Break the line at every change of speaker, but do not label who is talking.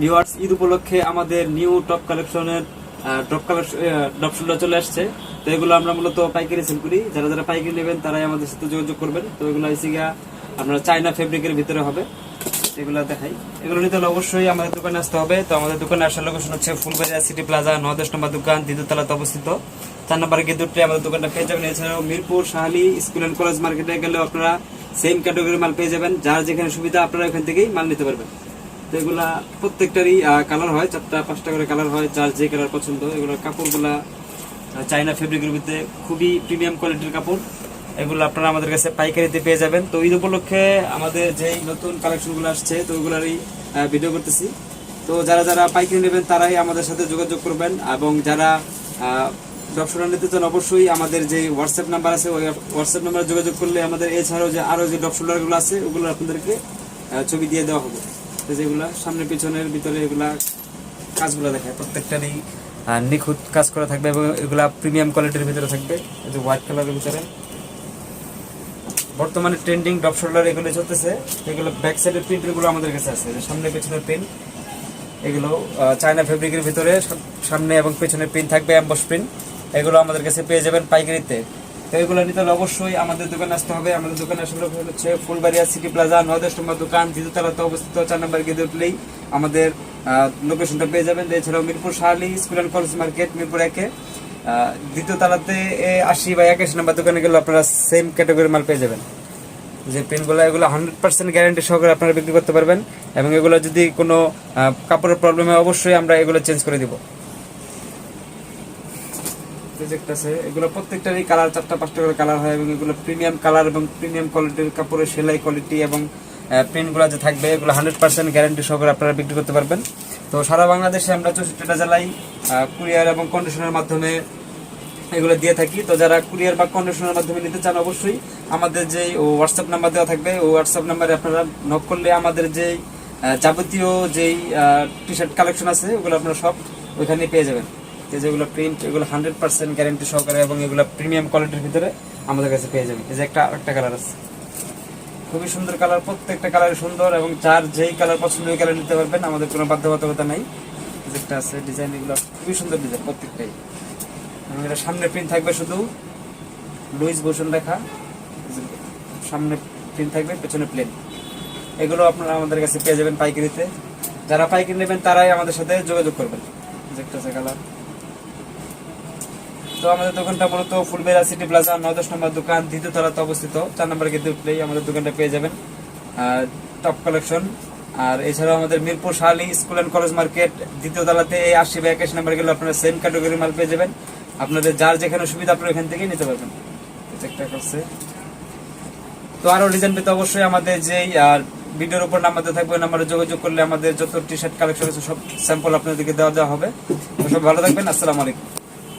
Viewers, Eid উপলক্ষে আমাদের new top কালেকশনের টপ কালেকশন ডপশনটা চলে আসছে। তো এগুলো আমরা মূলত পাইকারি সেল করি। যারা যারা পাইকারি নেবেন, তারাই আমাদের সাথে যোগাযোগ করবেন। তো এগুলো গিয়া আপনার চায়না ফেব্রিকের ভিতরে হবে। এগুলো দেখাই। এগুলো নিতে হলে অবশ্যই আমাদের দোকানে আসতে হবে। তো আমাদের দোকানে আসার লোকেশন হচ্ছে ফুলবাড়িয়া সিটি প্লাজা নদশ নম্বর দোকান দ্বিতীয়তলাতে অবস্থিত। চার নম্বর গেদুরটি আমাদের দোকানটা পেয়ে যাবেন। এছাড়াও Mirpur, Shahali, school and college মার্কেটে গেলে আপনারা সেম ক্যাটাগরির মাল পেয়ে যাবেন। যার যেখানে সুবিধা, আপনারা ওখান থেকেই মাল নিতে পারবেন। তো এগুলা প্রত্যেকটারই কালার হয়, চারটা, পাঁচটা করে কালার হয়, যার যে কালার পছন্দ। এগুলোর কাপড়গুলা চায়না ফেব্রিকের ভিতরে খুবই প্রিমিয়াম কোয়ালিটির কাপড়। এগুলো আপনারা আমাদের কাছে পাইকারিতে পেয়ে যাবেন। তো ঈদ উপলক্ষে আমাদের যেই নতুন কালেকশনগুলো আসছে, তো ওগুলারই ভিডিও করতেছি। তো যারা যারা পাইকারি নেবেন, তারাই আমাদের সাথে যোগাযোগ করবেন এবং যারা ডক্টর নিতে চান, অবশ্যই আমাদের যে হোয়াটসঅ্যাপ নাম্বার আছে, ওই হোয়াটসঅ্যাপ নাম্বারে যোগাযোগ করলে আমাদের এছাড়াও যে আরও যে ডক্টরগুলো আছে, ওগুলো আপনাদেরকে ছবি দিয়ে দেওয়া হবে। যেগুলা সামনে পিছনের ভিতরে এগুলা কাজগুলো দেখায় প্রত্যেকটারই নিখুঁত কাজ করা থাকবে এবং এগুলা প্রিমিয়াম কোয়ালিটির ভিতরে থাকবে, এই যে হোয়াইট কালারের ভিতরে। বর্তমানে ট্রেন্ডিং ডপ শোল্ডার এগুলো চলতেছে, এগুলো ব্যাক সাইডের প্রিন্টগুলো আমাদের কাছে আছে সামনে পেছনের প্রিন্ট এগুলো চায়না ফেব্রিকের ভিতরে সামনে এবং পেছনে প্রিন্ট থাকবে অ্যাম্বস প্রিন্ট এগুলো আমাদের কাছে পেয়ে যাবেন পাইকারিতে। তো এগুলো নিতে হলে অবশ্যই আমাদের দোকানে আসতে হবে। আমাদের দোকানে আসলে হচ্ছে ফুলবাড়িয়া সিটি প্লাজা নয়দশ নম্বর দোকান দ্বিতীয়তলাতে অবস্থিত চার নম্বর গেদে উঠলেই আমাদের লোকেশনটা পেয়ে যাবেন। এছাড়াও Mirpur Shahali school and college market Mirpur একে। আহ, দ্বিতীয় তলাতে আশি বা একাশি নম্বর দোকানে গেলে আপনারা সেম ক্যাটাগরির মাল পেয়ে যাবেন। যে পেনগুলো এগুলো হান্ড্রেড পার্সেন্ট গ্যারান্টি সহকারে আপনারা বিক্রি করতে পারবেন এবং এগুলো যদি কোনো কাপড়ের প্রবলেম হয় অবশ্যই আমরা এগুলো চেঞ্জ করে দিব। আছে এগুলো প্রত্যেকটারই কালার চারটা, পাঁচটা করে কালার হয় এবং এগুলো প্রিমিয়াম কালার এবং প্রিমিয়াম কোয়ালিটির কাপড়ের সেলাই কোয়ালিটি এবং প্রিন্টগুলো যে থাকবে, এগুলো হান্ড্রেড পার্সেন্ট গ্যারান্টি সহকারে আপনারা বিক্রি করতে পারবেন। তো সারা বাংলাদেশে আমরা চৌষট্টিটা জেলায় কুরিয়ার এবং কন্ডিশনের মাধ্যমে এগুলো দিয়ে থাকি। তো যারা কুরিয়ার বা কন্ডিশনের মাধ্যমে নিতে চান অবশ্যই আমাদের যে হোয়াটসঅ্যাপ নাম্বার দেওয়া থাকবে। ওই হোয়াটসঅ্যাপ নাম্বারে আপনারা নক করলে আমাদের যে যাবতীয় যেই টি শার্ট কালেকশন আছে, ওগুলো আপনারা সব ওইখানে পেয়ে যাবেন। যেগুলো প্রিন্ট এগুলো হান্ড্রেড পার্সেন্ট গ্যারেন্টি সহকারে এবং এগুলো প্রিমিয়াম কোয়ালিটির ভিতরে আমাদের কাছে পেয়ে যাবেন। এই যে একটা আরেকটা কালার আছে। খুবই সুন্দর কালার প্রত্যেকটা কালার সুন্দর এবং যার যেই কালার পছন্দ ওই কালার নিতে পারবেন, আমাদের কোনো বাধ্যবাধকতা নাই। এই যে একটা আছে ডিজাইন এগুলো খুবই সুন্দর ডিজাইন প্রত্যেকটাই। এবং এটা সামনে প্রিন্ট থাকবে শুধু লুইস ভূষণ লেখা। সামনে প্রিন্ট থাকবে, পেছনে প্লেন এগুলো আপনারা আমাদের কাছে পেয়ে যাবেন পাইকারিতে। যারা পাইকারি নেবেন, তারাই আমাদের সাথে যোগাযোগ করবেন। এই যে একটা আছে কালার তো আমাদের দোকানটা মূলত ফুলবেরা সিটি প্লাজা নদশ নম্বর দোকান দ্বিতীয় তলাতে অবস্থিত। চার নম্বর গেটে উঠলেই আমাদের দোকানটা পেয়ে যাবেন। টপ কালেকশন আর এছাড়াও আমাদের Mirpur Shahali school and college market দ্বিতীয় তলাতে এই আশি বা একাশি নম্বর গেলে আপনারা সেম ক্যাটাগরি মাল পেয়ে যাবেন। আপনাদের যার যেখানে সুবিধা আপনারা এখান থেকেই নিতে পারবেন। তো আরও ডিজাইন পেতে অবশ্যই আমাদের যেই, আর ভিডিওর উপর নাম্বার দেওয়া থাকবে নাম্বারে যোগাযোগ করলে আমাদের যত টি শার্ট কালেকশন আছে, সব স্যাম্পল আপনাদেরকে দেওয়া দেওয়া হবে। সব ভালো থাকবেন, আসসালামু আলাইকুম।